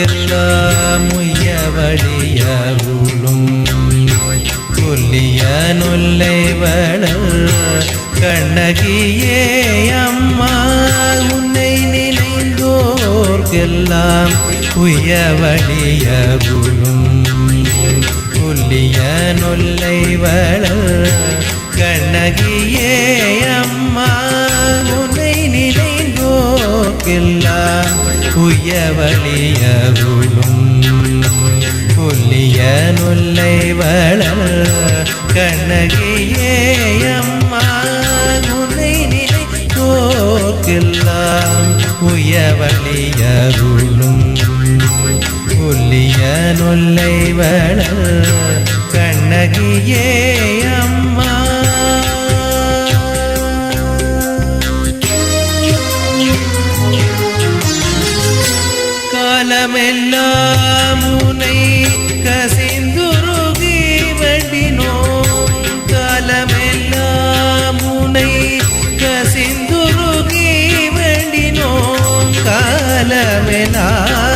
நினைந்தோர்க்கெல்லாம் உய்ய வழியருளும் கொல்லிய நொல்லை கண்ணகியே அம்மா உன்னை நினைந்தோர்க்கெல்லாம் உய்ய வழியருளும் கொல்லிய நொல்லை கண்ணகியே அம்மா உன்னை நினைந்தோர்க்கெல்லாம் உய்ய வழியருளும் கொல்லிய நொல்லை வளர் கண்ணகியே அம்மா உன்னை நினைத்தோர்க்கெல்லாம் உய்ய வழியருளும் கொல்லிய நொல்லை வளர் கண்ணகியே அம்மா. காலமெல்லாம் உனை கசிந்துருகி வண்டினோம். காலமெல்லாம் உனை கசிந்துருகி வண்டினோம். காலமெல்லாம்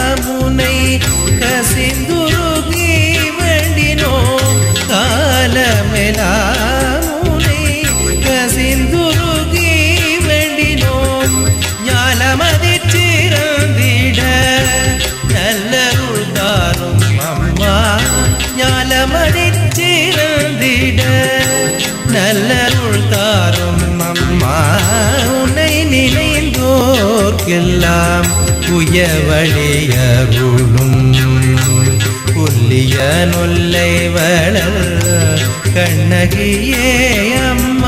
ஞாலமதிச்சிறந்திட நல்லருள் தாரும் அம்மா. உன்னை நினைந்தோர்க்கெல்லாம் உய வழியருளும் புல்லிய நொல்லை வளர் கண்ணகியே அம்மா.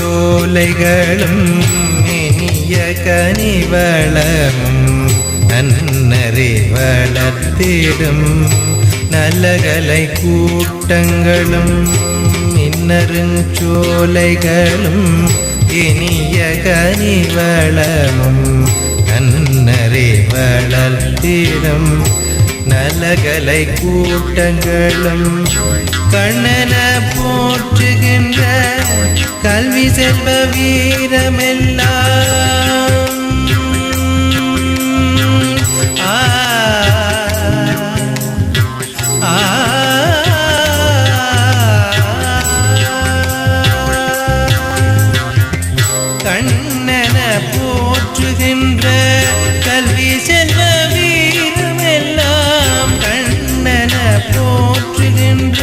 இன்னருஞ்சோலைகளும் இனிய கனிவளமும் நன்னறி வளர்த்திடும் நல்லகலை கூட்டங்களும் இன்னருஞ்சோலைகளும் இனிய கனிவளமும் நன்னறி வளர்த்திடும் அலகலை கூட்டங்களும் கண்ணன போற்றுகின்ற கல்வி செல்வ வீரமெல்லாம் கண்ணன போற்றுகின்ற கல்வி செல்வ போற்றுகின்ற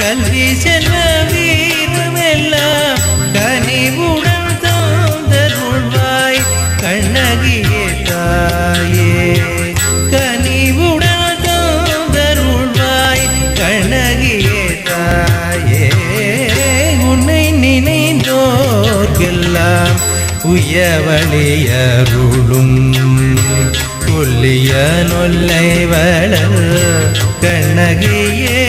கல்வி செல்வ வீரமெல்லாம் கனிவுடன் தந்தருள்வாய் கண்ணகியே தாயே. கனிவுடன் தந்தருள்வாய் கண்ணகியே தாயே. உன்னை நினைந்தோர்கெல்லாம் உயவழியருளும் கொல்லிய நொல்லை வளர் கண்ணகியே